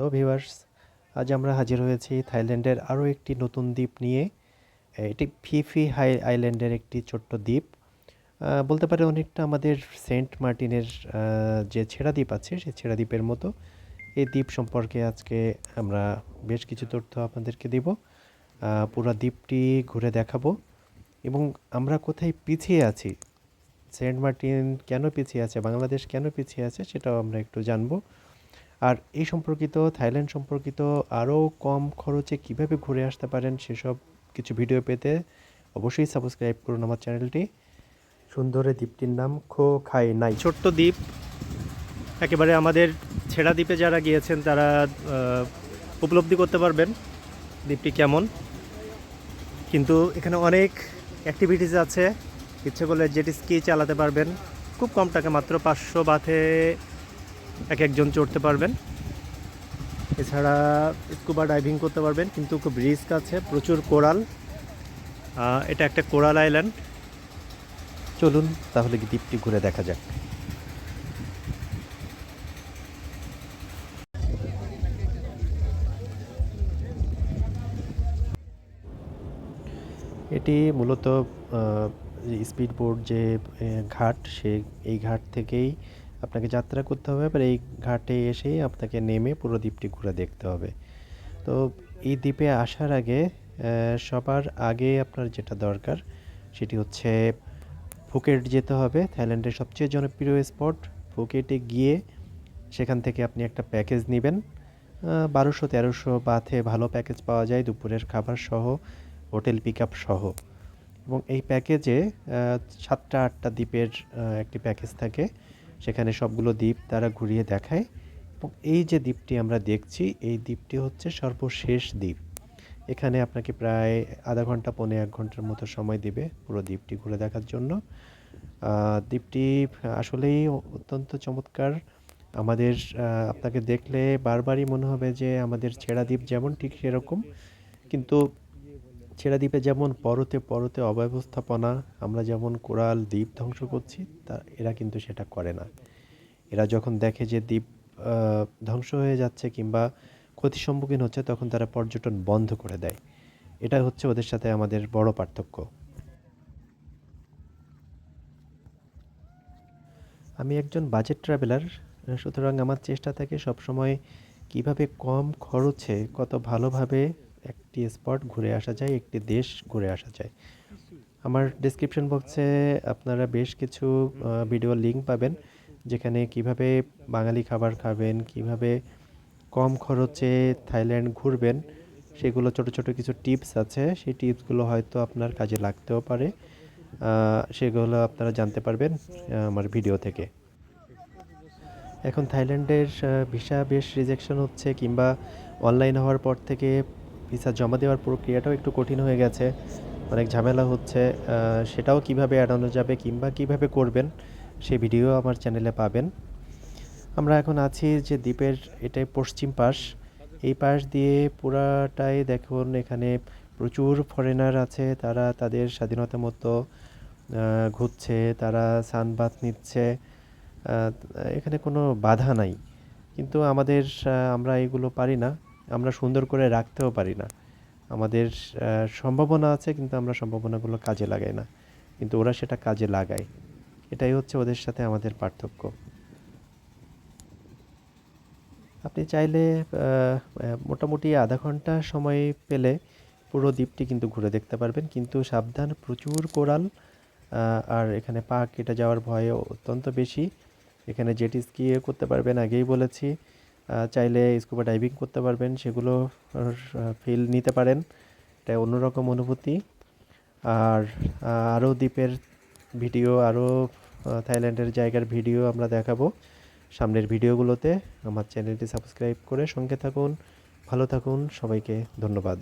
তো ভিউয়ার্স আজ আমরা হাজির হয়েছি থাইল্যান্ডের আরও একটি নতুন দ্বীপ নিয়ে। এটি ফিফি হাই আইল্যান্ডের একটি ছোট্ট দ্বীপ। বলতে পারে অনেকটা আমাদের সেন্ট মার্টিনের যে ছেড়া দ্বীপ আছে, সেই ছেড়া দ্বীপের মতো। এই দ্বীপ সম্পর্কে আজকে আমরা বেশ কিছু তথ্য আপনাদেরকে দেব। পুরো দ্বীপটি ঘুরে দেখাবো। এবং আমরা কোথায় পিছিয়ে আছি? সেন্ট মার্টিন কেন পিছিয়ে আছে? বাংলাদেশ কেন পিছিয়ে আছে? সেটাও আমরা একটু জানব। আর এই সম্পর্কিত, থাইল্যান্ড সম্পর্কিত আরও কম খরচে কীভাবে ঘুরে আসতে পারেন সেসব কিছু ভিডিও পেতে অবশ্যই সাবস্ক্রাইব করুন আমার চ্যানেলটি। সুন্দরে দ্বীপটির নাম খো খাই নাই। ছোট্ট দ্বীপ, একেবারে আমাদের ছেড়া দ্বীপে যারা গিয়েছেন তারা উপলব্ধি করতে পারবেন দ্বীপটি কেমন। কিন্তু এখানে অনেক অ্যাক্টিভিটিস আছে। ইচ্ছে করলে জেটি স্কি চালাতে পারবেন। খুব কম টাকা, মাত্র পাঁচশো বাথে এক একজন চড়তে পারবেন। এছাড়া স্কুবা ডাইভিং করতে পারবেন, কিন্তু খুব রিস্ক আছে, প্রচুর কোরাল। এটা একটা কোরাল আইল্যান্ড। চলুন তাহলে কি দ্বীপটি ঘুরে দেখা যাক। এটি মূলত স্পিড বোর্ড যে ঘাট, সে, এই ঘাট থেকেই আপনাকে যাত্রা করতে হবে এবার এই ঘাটে এসেই আপনাকে নেমে পুরো দ্বীপটি ঘুরে দেখতে হবে। তো এই দ্বীপে আসার আগে সবার আগে আপনার যেটা দরকার, সেটি হচ্ছে ফুকেট যেতে হবে, থাইল্যান্ডের সবচেয়ে জনপ্রিয় স্পট ফুকেটে গিয়ে সেখান থেকে আপনি একটা প্যাকেজ নেবেন। বারোশো, তেরোশো বাথে ভালো প্যাকেজ পাওয়া যায়, দুপুরের খাবার সহ, হোটেল পিক সহ। এবং এই প্যাকেজে সাতটা, আটটা দ্বীপের একটি প্যাকেজ থাকে। সেখানে সবগুলো দ্বীপ তারা ঘুরিয়ে দেখায় এবং এই যে দ্বীপটি আমরা দেখছি, এই দ্বীপটি হচ্ছে সর্বশেষ দ্বীপ। এখানে আপনাকে প্রায় আধা ঘণ্টা, পৌনে এক ঘণ্টার মতো সময় দেবে পুরো দ্বীপটি ঘুরে দেখার জন্য। দ্বীপটি আসলেই অত্যন্ত চমৎকার। আমাদের আপনাকে দেখলে বারবারই মনে হবে যে আমাদের ছেড়া দ্বীপ যেমন ঠিক সেরকম, কিন্তু ছেড়া দ্বীপে যেমন পরতে পরতে অব্যবস্থাপনা, আমরা যেমন কোরাল দ্বীপ ধ্বংস করছি, তা এরা কিন্তু সেটা করে না। এরা যখন দেখে যে দ্বীপ ধ্বংস হয়ে যাচ্ছে কিংবা ক্ষতির সম্মুখীন হচ্ছে, তখন তারা পর্যটন বন্ধ করে দেয়। এটা হচ্ছে ওদের সাথে আমাদের বড় পার্থক্য। আমি একজন বাজেট ট্রাভেলার সুতরাং আমার চেষ্টা থাকে সবসময় কীভাবে কম খরচে কত ভালোভাবে একটি স্পট ঘুরে আসা যায়, একটি দেশ ঘুরে আসা যায়। আমার ডেসক্রিপশন বক্সে আপনারা বেশ কিছু ভিডিও লিঙ্ক পাবেন, যেখানে কীভাবে বাঙালি খাবার খাবেন, কীভাবে কম খরচে থাইল্যান্ড ঘুরবেন, সেগুলো ছোট ছোট কিছু টিপস আছে। সেই টিপসগুলো হয়তো আপনার কাজে লাগতেও পারে। সেগুলো আপনারা জানতে পারবেন আমার ভিডিও থেকে। এখন থাইল্যান্ডের ভিসা বেশ রিজেকশন হচ্ছে, কিংবা অনলাইন হওয়ার পর থেকে ভিসা জমা দেওয়ার প্রক্রিয়াটাও একটু কঠিন হয়ে গেছে। অনেক ঝামেলা হচ্ছে। সেটাও কীভাবে এড়ানো যাবে কিংবা কীভাবে করবেন সেই ভিডিও আমার চ্যানেলে পাবেন। আমরা এখন আছি যে দ্বীপের, এটাই পশ্চিম পাশ। এই পাশ দিয়ে পুরাটাই দেখুন, এখানে প্রচুর ফরেনার আছে, তারা তাদের স্বাধীনতা মতো ঘুরছে, তারা সানবাথ নিচ্ছে। এখানে কোনো বাধা নাই। কিন্তু আমাদের আমরা এগুলো পারি না। আমরা সুন্দর করে রাখতেও পারি না। আমাদের সম্ভাবনা আছে কিন্তু আমরা সম্ভাবনাগুলো কাজে লাগাই না। কিন্তু ওরা সেটা কাজে লাগায়। এটাই হচ্ছে ওদের সাথে আমাদের পার্থক্য। আপনি চাইলে মোটামুটি আধা ঘণ্টা সময় পেলে পুরো দ্বীপটি কিন্তু ঘুরে দেখতে পারবেন। কিন্তু সাবধান, প্রচুর কোরাল আর এখানে পা কেটে যাওয়ার ভয় অত্যন্ত বেশি। এখানে জেটি স্কি করতে পারবেন, আগেই বলেছি। চাইলে স্কুবা ডাইভিং করতে পারবেন, সেগুলো ফিল নিতে পারেন। এটা অন্যরকম অনুভূতি। আর আরও দ্বীপের ভিডিও আরও থাইল্যান্ডের জায়গার ভিডিও আমরা দেখাবো। সামনের ভিডিওগুলোতে আমার চ্যানেলটি সাবস্ক্রাইব করে সঙ্গে থাকুন। ভালো থাকুন। সবাইকে ধন্যবাদ।